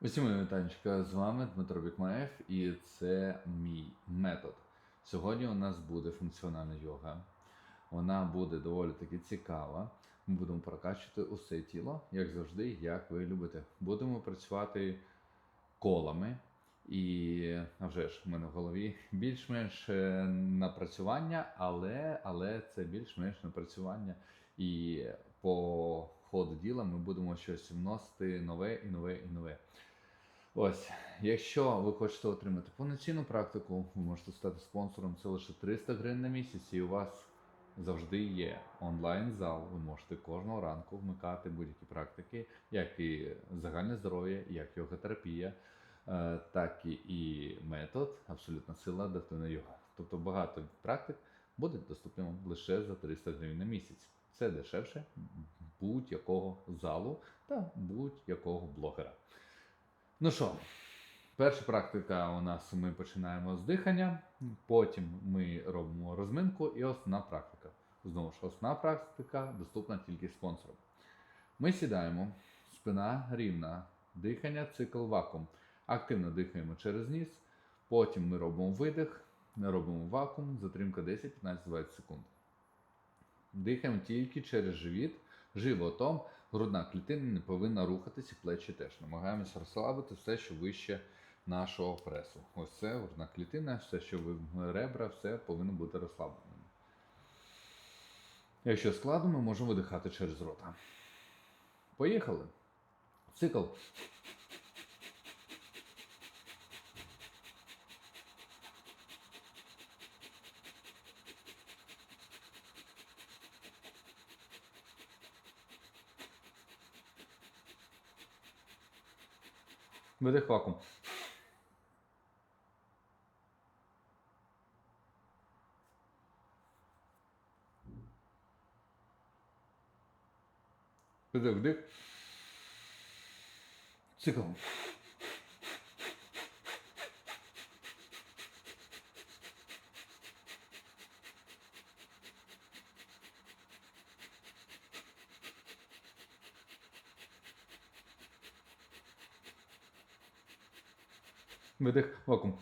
Усім вітанчика, з вами Дмитро Бікмаєв і це мій метод. Сьогодні у нас буде функціональна йога. Вона буде доволі таки цікава. Ми будемо прокачувати усе тіло, як завжди, як ви любите. Будемо працювати колами. І а вже ж в мене в голові більш-менш е, напрацювання, але, але це більш-менш напрацювання. І по ходу діла ми будемо щось вносити нове і нове і нове. Ось, якщо ви хочете отримати повноцінну практику, ви можете стати спонсором. Це лише 300 гривень на місяць, і у вас завжди є онлайн-зал. Ви можете кожного ранку вмикати будь-які практики, як і загальне здоров'я, як йога-терапія, е, так і- метод, абсолютна сила, адаптивна йога. Тобто багато практик буде доступним лише за 300 гривень на місяць. Це дешевше будь-якого залу та будь-якого блогера. Ну що, перша практика у нас ми починаємо з дихання, потім ми робимо розминку і основна практика. Знову ж, основна практика доступна тільки спонсорам. Ми сідаємо, спина рівна, дихання, цикл вакуум. Активно дихаємо через ніс, потім ми робимо видих, робимо вакуум, затримка 10-15-20 секунд. Дихаємо тільки через живіт, животом. Грудна клітина не повинна рухатись і плечі теж. Намагаємося розслабити все, що вище нашого пресу. Ось це грудна клітина, все, що ви ребра, все повинно бути розслабленим. Якщо складно, ми можемо видихати через рота. Поїхали. Цикл. Видих вакуум. Видих, вдих. Цикл. Видих, вакуум.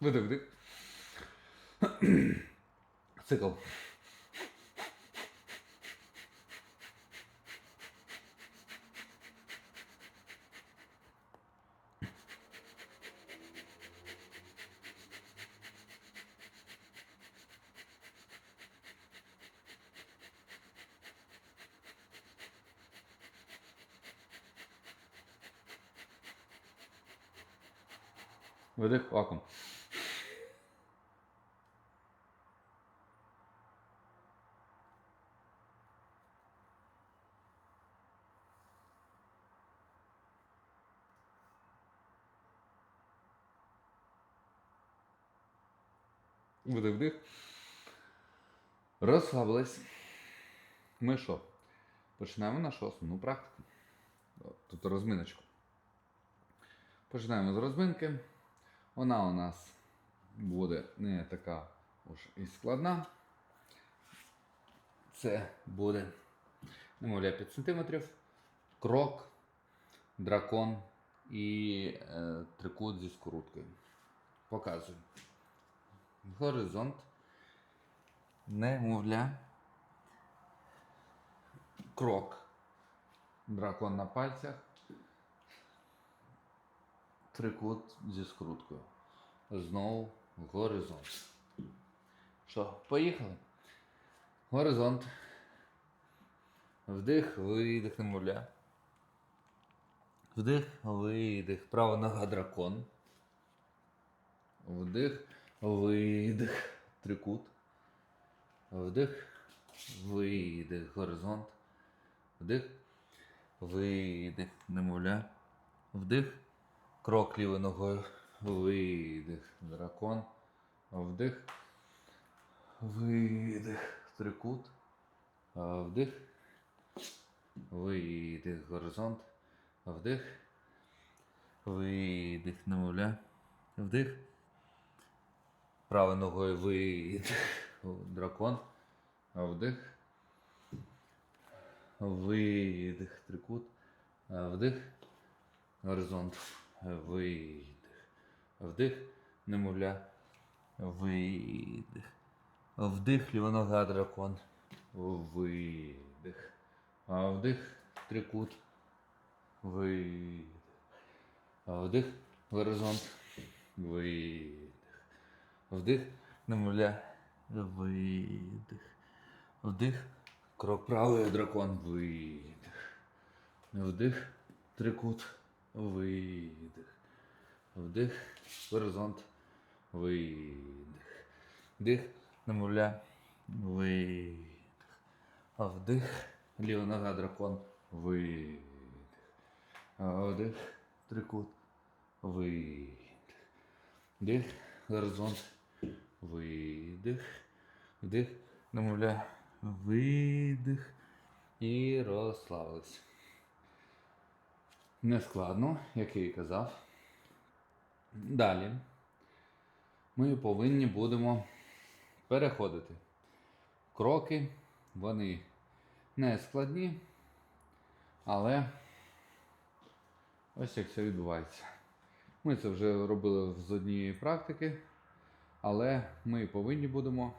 Видих, вдих. Цикл. Видих, вакуум. Видих, вдих. Розслабились. Ми що? Починаємо нашу основну практику. Тут розминочку. Починаємо з розминки. Вона у нас буде не така уж і складна. Це буде, немовля, 5 см, крок, дракон і е, трикут зі скруткою. Показую. Горизонт. Немовля. Крок. Дракон на пальцях. Трикут зі скруткою. Знову горизонт. Що, поїхали? Горизонт. Вдих, видих, немовля. Вдих, видих. Права нога дракон. Вдих, видих. Трикут. Вдих, видих. Горизонт. Вдих, видих. Немовля. Вдих. Крок лівою ногою. Видих. Дракон. Вдих. Видих. Трикут. Вдих. Видих. Горизонт. Вдих. Видих, немовля. Вдих. Правою ногою видих. Дракон. Вдих. Видих. Трикут. Вдих. Горизонт. Видих. Вдих. Немовля. Видих. Вдих. Ліва дракон. Видих. А Вдих. Трикут. Видих. А Вдих. Горизонт. Видих. Вдих. Немовля. Видих. Вдих. Крок правий, дракон. Видих. Вдих. Трикут. Видих. Вдих. Горизонт. Видих. Вдих. Немовля. Видих. Вдих. Ліва нога дракон. Видих. Вдих. Трикут. Видих. Вдих. Горизонт. Видих. Вдих. Намовляй. Видих. І розслабились. Нескладно, як я і казав. Далі ми повинні будемо переходити. Кроки, вони не складні, але ось як це відбувається. Ми це вже робили з однієї практики, але ми повинні будемо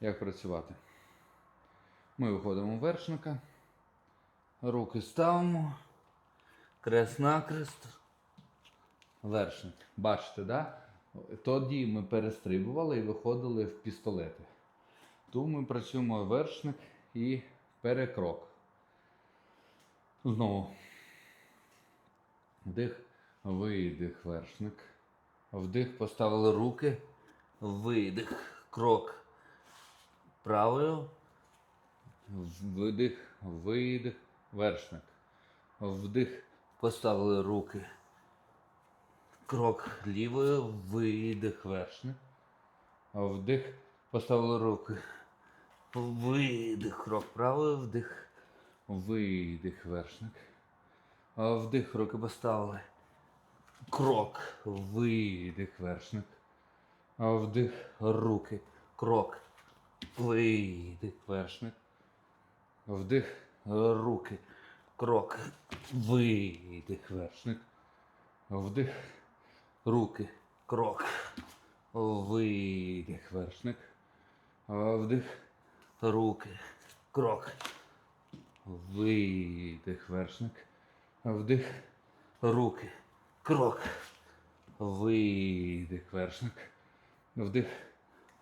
як працювати. Ми виходимо в вершника, руки ставимо, крест накрест, вершник. Бачите, да? Тоді ми перестрибували і виходили в пістолети. Тут ми працюємо вершник і перекрок. Знову. Вдих, видих, вершник. Вдих, поставили руки. Видих, крок правою. Вдих, видих, вершник. Вдих, поставили руки. Крок лівою, видих, вершник. Вдих, поставили руки. Видих, крок правою, вдих, видих, вершник. Вдих, руки поставили. Крок, видих, вершник. Вдих, руки, крок, видих, вершник. Вдих, руки, крок, видих, вершник. Вдих, руки, крок, видих, вершник. Вдих, руки, крок, видих, вершник. Вдих, руки, крок, видих, вершник. Вдих,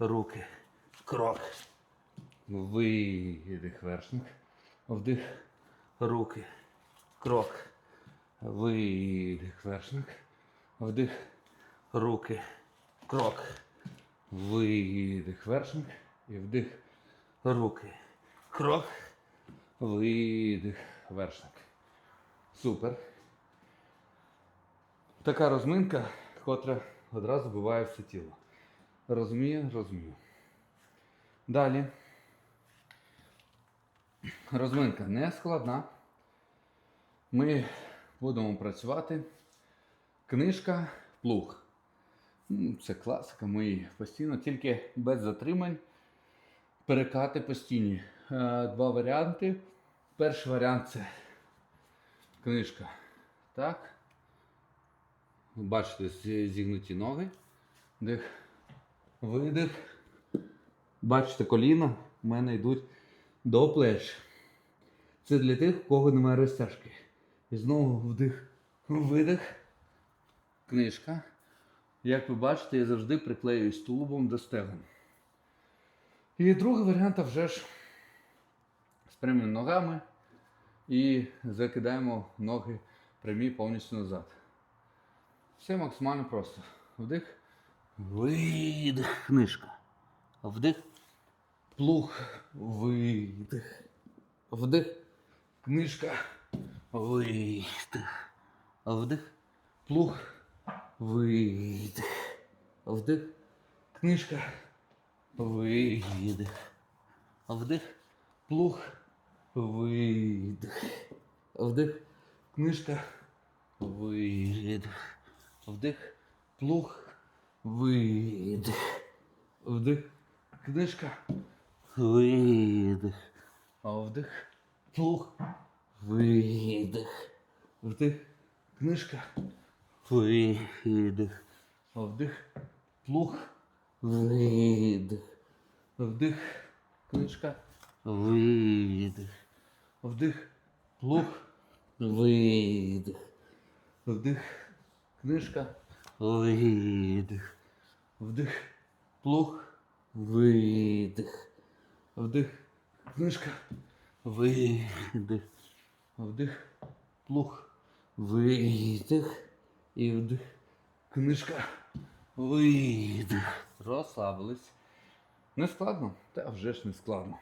руки, крок, видих, вершник. Вдих, руки, крок, видих, вершник. Вдих, руки, крок, видих, вершник. І вдих, руки, крок, видих, вершник. Супер. Така розминка, котра одразу буває все тіло. Розумію, розумію. Далі. Розминка не складна. Ми будемо працювати. Книжка плуг. Це класика, ми постійно, тільки без затримань. Перекати постійні. Е, Два варіанти. Перший варіант це книжка. Так. Бачите, зігнуті ноги. Дих. Видих. Бачите, коліна в мене йдуть до плеч. Це для тих, у кого немає розтяжки. І знову вдих, видих. Книжка. Як ви бачите, я завжди приклеююсь тулубом до стегон. І другий варіант вже ж з прямими ногами і закидаємо ноги прямі повністю назад. Все максимально просто. Вдих, видих, книжка. Вдих, плуг, видих. Вдих, книжка, видих. Вдих, плуг, видих. Вдих, книжка, видих. Вдих, плуг, видих. Вдих, книжка, видих. Вдих, плуг, видих. Вдих, книжка, видих. А вдих, плуг, видих. Вдих, книжка, видих. А вдих, плуг, видих. Вдих, книжка, видих. Вдих, плуг, видих. Вдих, книжка, видих. Вдих, плуг, видих. Вдих, книжка, видих. Вдих, плуг, видих. І вдих, книжка, видих. Розслабились. Не складно? Та вже ж не складно.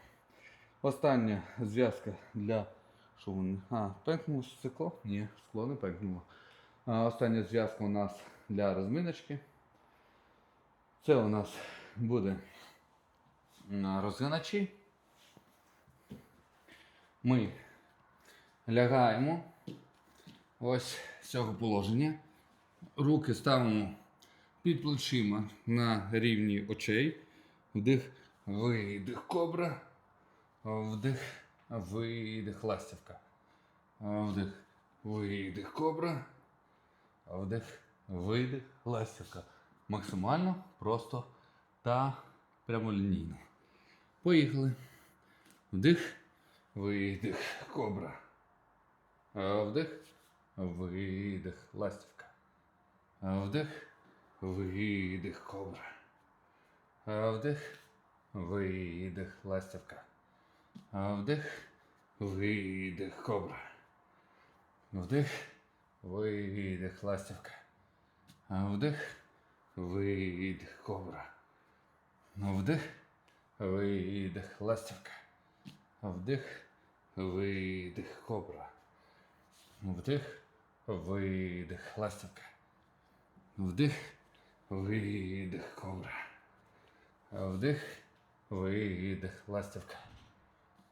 Остання зв'язка для. Що вони? А, пекнуло стекло? Ні, скло не пекнуло. А, остання зв'язка у нас для розминочки. Це у нас буде розгиначі. Ми лягаємо ось з цього положення. Руки ставимо під плечима на рівні очей. Вдих, видих, кобра. Вдих, видих, ластівка. Вдих, видих, кобра. Вдих, видих, ластівка. Максимально просто та прямолінійно. Поїхали. Вдих, видих, кобра. Вдих, видих, ластівка. Вдих, видих, кобра. Вдих, видих, ластівка. Вдих, видих, кобра. Вдих, видих, ластівка. Вдих, видих, кобра. Вдих, видих, ластівка. Вдих, видих, кобра. Вдих, видих, ластівка. Вдих, видих, кобра. Вдих, видих, ластівка.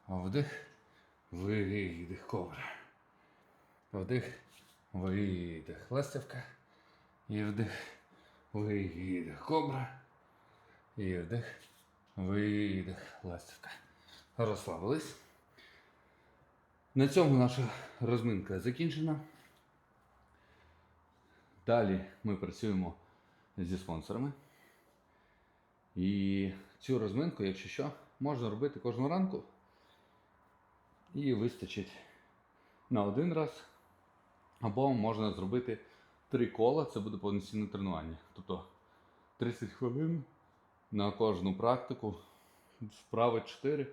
Вдих, видих, кобра. Вдих, видих, ластівка. І вдих, видих, кобра. І вдих, видих, ластівка. Розслабились. На цьому наша розминка закінчена. Далі ми працюємо зі спонсорами. І цю розминку, якщо що, можна робити кожного ранку. І вистачить на один раз. Або можна зробити три кола, це буде повноцінне тренування. Тобто 30 хвилин на кожну практику, вправи 4,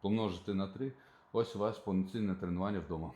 помножити на 3. Ось у вас повноцінне тренування вдома.